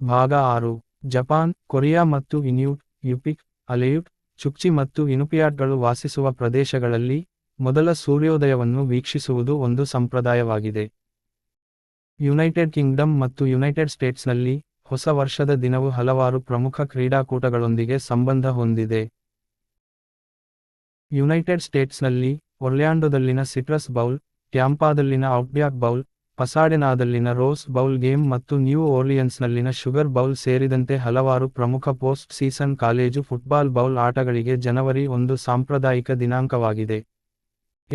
ಭಾಗ ಆರು. Japan, Korea ಮತ್ತು ಇನ್ಯೂಟ್, ಯುಪಿಕ್, ಅಲೆಯುಟ್, ಚುಕ್ಚಿ ಮತ್ತು ಇನುಪಿಯಾಟ್ಗಳು ವಾಸಿಸುವ ಪ್ರದೇಶಗಳಲ್ಲಿ ಮೊದಲ ಸೂರ್ಯೋದಯವನ್ನು ವೀಕ್ಷಿಸುವುದು ಒಂದು ಸಂಪ್ರದಾಯವಾಗಿದೆ. ಯುನೈಟೆಡ್ ಕಿಂಗ್ಡಮ್ ಮತ್ತು ಯುನೈಟೆಡ್ ಸ್ಟೇಟ್ಸ್ನಲ್ಲಿ ಹೊಸ ವರ್ಷದ ದಿನವು ಹಲವಾರು ಪ್ರಮುಖ ಕ್ರೀಡಾಕೂಟಗಳೊಂದಿಗೆ ಸಂಬಂಧ ಹೊಂದಿದೆ. ಯುನೈಟೆಡ್ ಸ್ಟೇಟ್ಸ್ನಲ್ಲಿ ಒರ್ಲ್ಯಾಂಡೊದಲ್ಲಿನ ಸಿಟ್ರಸ್ ಬೌಲ್, ಟ್ಯಾಂಪಾದಲ್ಲಿನ ಔಟ್ಬ್ಯಾಕ್ ಬೌಲ್ ಪಸಾಡೆನಾದಲ್ಲಿನ ರೋಸ್ ಬೌಲ್ ಗೇಮ್ ಮತ್ತು ನ್ಯೂ ಓರ್ಲಿಯನ್ಸ್ನಲ್ಲಿನ ಶುಗರ್ ಬೌಲ್ ಸೇರಿದಂತೆ ಹಲವಾರು ಪ್ರಮುಖ post season college football bowl ಆಟಗಳಿಗೆ ಜನವರಿ ಒಂದು ಸಾಂಪ್ರದಾಯಿಕ ದಿನಾಂಕವಾಗಿದೆ.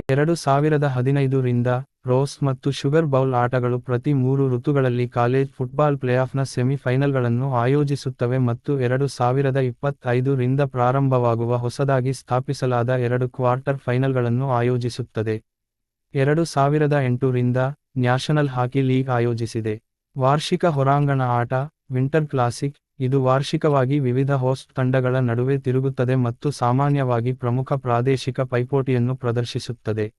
ಎರಡು ಸಾವಿರದ ಹದಿನೈದು ರಿಂದ ರೋಸ್ ಮತ್ತು ಶುಗರ್ ಬೌಲ್ ಆಟಗಳು ಪ್ರತಿ ಮೂರು ಋತುಗಳಲ್ಲಿ ಕಾಲೇಜ್ ಫುಟ್ಬಾಲ್ ಪ್ಲೇಆಫ್ನ ಸೆಮಿಫೈನಲ್ಗಳನ್ನು ಆಯೋಜಿಸುತ್ತವೆ ಮತ್ತು ಎರಡು ಸಾವಿರದ ಇಪ್ಪತ್ತೈದು ರಿಂದ ಪ್ರಾರಂಭವಾಗುವ ಹೊಸದಾಗಿ ಸ್ಥಾಪಿಸಲಾದ ಎರಡು ಕ್ವಾರ್ಟರ್ ಫೈನಲ್ಗಳನ್ನು ಆಯೋಜಿಸುತ್ತದೆ. ಎರಡು ಸಾವಿರದ ಎಂಟು ರಿಂದ ನ್ಯಾಷನಲ್ ಹಾಕಿ ಲೀಗ್ ಆಯೋಜಿಸಿದೆ. ವಾರ್ಷಿಕ ಹೊರಾಂಗಣ ಆಟ, ವಿಂಟರ್ ಕ್ಲಾಸಿಕ್, ಇದು ವಾರ್ಷಿಕವಾಗಿ ವಿವಿಧ ಹೋಸ್ಟ್ ತಂಡಗಳ ನಡುವೆ ತಿರುಗುತ್ತದೆ ಮತ್ತು ಸಾಮಾನ್ಯವಾಗಿ ಪ್ರಮುಖ ಪ್ರಾದೇಶಿಕ ಪೈಪೋಟಿಯನ್ನು ಪ್ರದರ್ಶಿಸುತ್ತದೆ.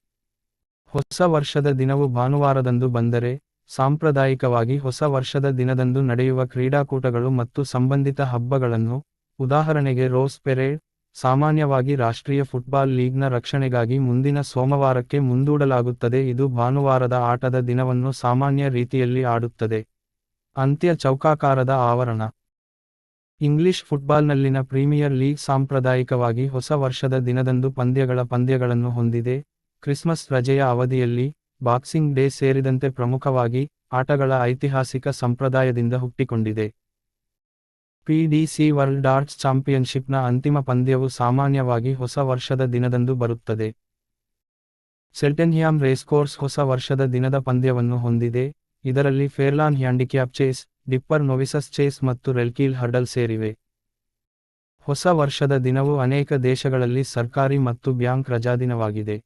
ಹೊಸ ವರ್ಷದ ದಿನವು ಭಾನುವಾರದಂದು ಬಂದರೆ, ಸಾಂಪ್ರದಾಯಿಕವಾಗಿ ಹೊಸ ವರ್ಷದ ದಿನದಂದು ನಡೆಯುವ ಕ್ರೀಡಾಕೂಟಗಳು ಮತ್ತು ಸಂಬಂಧಿತ ಹಬ್ಬಗಳನ್ನು, ಉದಾಹರಣೆಗೆ ರೋಸ್ ಪೆರೇಡ್ ಸಾಮಾನ್ಯವಾಗಿ ರಾಷ್ಟ್ರೀಯ ಫುಟ್ಬಾಲ್ ಲೀಗ್ನ ರಕ್ಷಣೆಗಾಗಿ ಮುಂದಿನ ಸೋಮವಾರಕ್ಕೆ ಮುಂದೂಡಲಾಗುತ್ತದೆ. ಇದು ಭಾನುವಾರದ ಆಟದ ದಿನವನ್ನು ಸಾಮಾನ್ಯ ರೀತಿಯಲ್ಲಿ ಆಡುತ್ತದೆ. ಅಂತ್ಯ ಚೌಕಾಕಾರದ ಆವರಣ. ಇಂಗ್ಲಿಷ್ ಫುಟ್ಬಾಲ್ನಲ್ಲಿನ ಪ್ರೀಮಿಯರ್ ಲೀಗ್ ಸಾಂಪ್ರದಾಯಿಕವಾಗಿ ಹೊಸ ವರ್ಷದ ದಿನದಂದು ಪಂದ್ಯಗಳ ಪಂದ್ಯಗಳನ್ನು ಹೊಂದಿದೆ. ಕ್ರಿಸ್ಮಸ್ ರಜೆಯ ಅವಧಿಯಲ್ಲಿ ಬಾಕ್ಸಿಂಗ್ ಡೇ ಸೇರಿದಂತೆ ಪ್ರಮುಖವಾಗಿ ಆಟಗಳ ಐತಿಹಾಸಿಕ ಸಂಪ್ರದಾಯದಿಂದ ಹುಟ್ಟಿಕೊಂಡಿದೆ. ಪಿಡಿಸಿ ವರ್ಲ್ಡ್ ಡಾರ್ಟ್ಸ್ ಚಾಂಪಿಯನ್ಶಿಪ್ನ ಅಂತಿಮ ಪಂದ್ಯವು ಸಾಮಾನ್ಯವಾಗಿ ಹೊಸ ವರ್ಷದ ದಿನದಂದು ಬರುತ್ತದೆ. ಸೆಲ್ಟೆನ್ಹ್ಯಾಮ್ ರೇಸ್ಕೋರ್ಸ್ ಹೊಸ ವರ್ಷದ ದಿನದ ಪಂದ್ಯವನ್ನು ಹೊಂದಿದೆ. ಇದರಲ್ಲಿ Fairlawn Handicap Chase, Dipper Novices' Chase ಮತ್ತು ರೆಲ್ಕೀಲ್ ಹರ್ಡಲ್ ಸೇರಿವೆ. ಹೊಸ ವರ್ಷದ ದಿನವು ಅನೇಕ ದೇಶಗಳಲ್ಲಿ ಸರ್ಕಾರಿ ಮತ್ತು ಬ್ಯಾಂಕ್ ರಜಾದಿನವಾಗಿದೆ.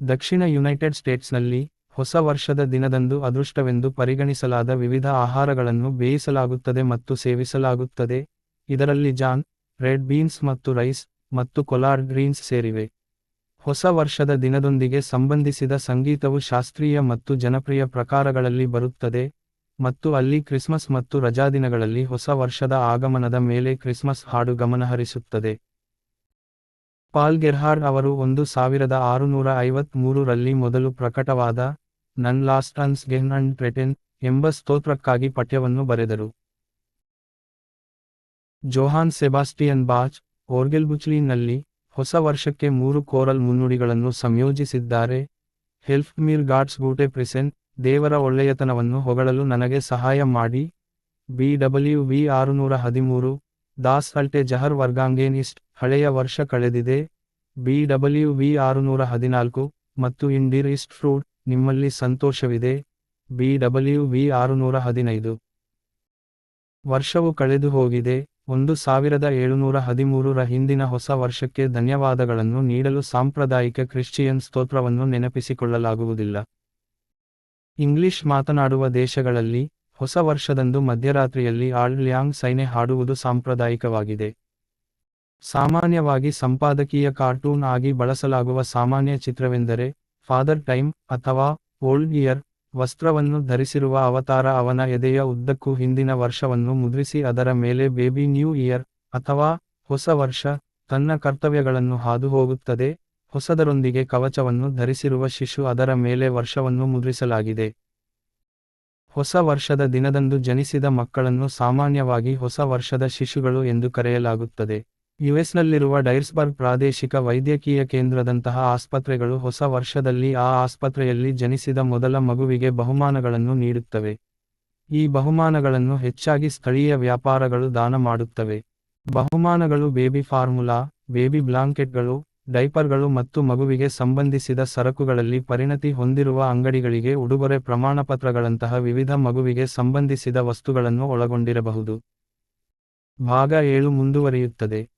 ದಕ್ಷಿಣ ಯುನೈಟೆಡ್ ಸ್ಟೇಟ್ಸ್ನಲ್ಲಿ ಹೊಸ ವರ್ಷದ ದಿನದಂದು ಅದೃಷ್ಟವೆಂದು ಪರಿಗಣಿಸಲಾದ ವಿವಿಧ ಆಹಾರಗಳನ್ನು ಬೇಯಿಸಲಾಗುತ್ತದೆ ಮತ್ತು ಸೇವಿಸಲಾಗುತ್ತದೆ. ಇದರಲ್ಲಿ ಜಾನ್, ರೆಡ್ ಬೀನ್ಸ್ ಮತ್ತು ರೈಸ್ ಮತ್ತು ಕೊಲಾರ್ಡ್ ಗ್ರೀನ್ಸ್ ಸೇರಿವೆ. ಹೊಸ ವರ್ಷದ ದಿನದೊಂದಿಗೆ ಸಂಬಂಧಿಸಿದ ಸಂಗೀತವು ಶಾಸ್ತ್ರೀಯ ಮತ್ತು ಜನಪ್ರಿಯ ಪ್ರಕಾರಗಳಲ್ಲಿ ಬರುತ್ತದೆ ಮತ್ತು ಅಲ್ಲಿ ಕ್ರಿಸ್ಮಸ್ ಮತ್ತು ರಜಾದಿನಗಳಲ್ಲಿ ಹೊಸ ವರ್ಷದ ಆಗಮನದ ಮೇಲೆ ಕ್ರಿಸ್ಮಸ್ ಹಾಡು ಗಮನಹರಿಸುತ್ತದೆ. ಪಾಲ್ ಗೆರ್ಹಾರ್ಡ್ ಅವರು ಒಂದು ಸಾವಿರದ ಆರುನೂರ ಐವತ್ಮೂರರಲ್ಲಿ ಮೊದಲು ಪ್ರಕಟವಾದ ನನ್ ಲಾಸ್ಟ್ ಅನ್ಸ್ ಗೆನ್ ಅಂಡ್ ಟ್ರೆಟೆನ್ ಎಂಬ ಸ್ತೋತ್ರಕ್ಕಾಗಿ ಪಠ್ಯವನ್ನು ಬರೆದರು. ಜೋಹಾನ್ ಸೆಬಾಸ್ಟಿಯನ್ ಬಾಚ್ ಓರ್ಗೆಲ್ಬುಚ್ಲಿನಲ್ಲಿ ಹೊಸ ವರ್ಷಕ್ಕೆ ಮೂರು ಕೋರಲ್ ಮುನ್ನುಡಿಗಳನ್ನು ಸಂಯೋಜಿಸಿದ್ದಾರೆ. ಹೆಲ್ಫ್ ಮೀರ್ ಗಾಡ್ಸ್ ಗೂಟೆ ಪ್ರೆಸೆಂಟ್ ದೇವರ ಒಳ್ಳೆಯತನವನ್ನು ಹೊಗಳಲು ನನಗೆ ಸಹಾಯ ಮಾಡಿ. ಬಿ ಡಬ್ಲ್ಯೂ ವಿ ಆರುನೂರ ಹದಿಮೂರು ದಾಸ್ ಅಲ್ಟೆ ಜಹರ್ ವರ್ಗಾಂಗೇನಿಸ್ಟ್ ಹಳೆಯ ವರ್ಷ ಕಳೆದಿದೆ. ಬಿ ಡಬ್ಲ್ಯೂ ವಿ ಆರುನೂರ ಹದಿನಾಲ್ಕು ಮತ್ತು ಇಂಡಿರ್ ಇಸ್ಟ್ ಫ್ರೂಟ್ ನಿಮ್ಮಲ್ಲಿ ಸಂತೋಷವಿದೆ. ಬಿ ಡಬ್ಲ್ಯೂ ವಿ ಆರುನೂರ ಹದಿನೈದು ವರ್ಷವು ಕಳೆದು ಹೋಗಿದೆ. ಒಂದು ಸಾವಿರದ ಏಳುನೂರ ಹದಿಮೂರರ ಹಿಂದಿನ ಹೊಸ ವರ್ಷಕ್ಕೆ ಧನ್ಯವಾದಗಳನ್ನು ನೀಡಲು ಸಾಂಪ್ರದಾಯಿಕ ಕ್ರಿಶ್ಚಿಯನ್ ಸ್ತೋತ್ರವನ್ನು ನೆನಪಿಸಿಕೊಳ್ಳಲಾಗುವುದಿಲ್ಲ. ಇಂಗ್ಲಿಷ್ ಮಾತನಾಡುವ ದೇಶಗಳಲ್ಲಿ, ಹೊಸ ವರ್ಷದಂದು ಮಧ್ಯರಾತ್ರಿಯಲ್ಲಿ ಆಳ್ ಲ್ಯಾಂಗ್ ಸೈನೆ ಹಾಡುವುದು ಸಾಂಪ್ರದಾಯಿಕವಾಗಿದೆ. ಸಾಮಾನ್ಯವಾಗಿ ಸಂಪಾದಕೀಯ ಕಾರ್ಟೂನ್ ಆಗಿ ಬಳಸಲಾಗುವ ಸಾಮಾನ್ಯ ಚಿತ್ರವೆಂದರೆ ಫಾದರ್ ಟೈಮ್ ಅಥವಾ ಓಲ್ಡ್ ಇಯರ್ ವಸ್ತ್ರವನ್ನು ಧರಿಸಿರುವ ಅವತಾರ ಅವನ ಎದೆಯ ಉದ್ದಕ್ಕೂ ಹಿಂದಿನ ವರ್ಷವನ್ನು ಮುದ್ರಿಸಿ ಅದರ ಮೇಲೆ ಬೇಬಿ ನ್ಯೂ ಇಯರ್ ಅಥವಾ ಹೊಸ ವರ್ಷ ತನ್ನ ಕರ್ತವ್ಯಗಳನ್ನು ಹಾದು ಹೋಗುತ್ತದೆ ಹೊಸದರೊಂದಿಗೆ ಕವಚವನ್ನು ಧರಿಸಿರುವ ಶಿಶು ಅದರ ಮೇಲೆ ವರ್ಷವನ್ನು ಮುದ್ರಿಸಲಾಗಿದೆ. ಹೊಸ ವರ್ಷದ ದಿನದಂದು ಜನಿಸಿದ ಮಕ್ಕಳನ್ನು ಸಾಮಾನ್ಯವಾಗಿ ಹೊಸ ವರ್ಷದ ಶಿಶುಗಳು ಎಂದು ಕರೆಯಲಾಗುತ್ತದೆ. ಯುಎಸ್ನಲ್ಲಿರುವ ಡೈರ್ಸ್ಬರ್ಗ್ ಪ್ರಾದೇಶಿಕ ವೈದ್ಯಕೀಯ ಕೇಂದ್ರದಂತಹ ಆಸ್ಪತ್ರೆಗಳು ಹೊಸ ವರ್ಷದಲ್ಲಿ ಆ ಆಸ್ಪತ್ರೆಯಲ್ಲಿ ಜನಿಸಿದ ಮೊದಲ ಮಗುವಿಗೆ ಬಹುಮಾನಗಳನ್ನು ನೀಡುತ್ತವೆ. ಈ ಬಹುಮಾನಗಳನ್ನು ಹೆಚ್ಚಾಗಿ ಸ್ಥಳೀಯ ವ್ಯಾಪಾರಗಳು ದಾನ ಮಾಡುತ್ತವೆ. ಬಹುಮಾನಗಳು ಬೇಬಿ ಫಾರ್ಮುಲಾ, ಬೇಬಿ ಬ್ಲಾಂಕೆಟ್ಗಳು, ಡೈಪರ್ಗಳು ಮತ್ತು ಮಗುವಿಗೆ ಸಂಬಂಧಿಸಿದ ಸರಕುಗಳಲ್ಲಿ ಪರಿಣತಿ ಹೊಂದಿರುವ ಅಂಗಡಿಗಳಿಗೆ ಉಡುಗೊರೆ ಪ್ರಮಾಣಪತ್ರಗಳಂತಹ ವಿವಿಧ ಮಗುವಿಗೆ ಸಂಬಂಧಿಸಿದ ವಸ್ತುಗಳನ್ನು ಒಳಗೊಂಡಿರಬಹುದು. ಭಾಗ ಏಳು ಮುಂದುವರಿಯುತ್ತದೆ.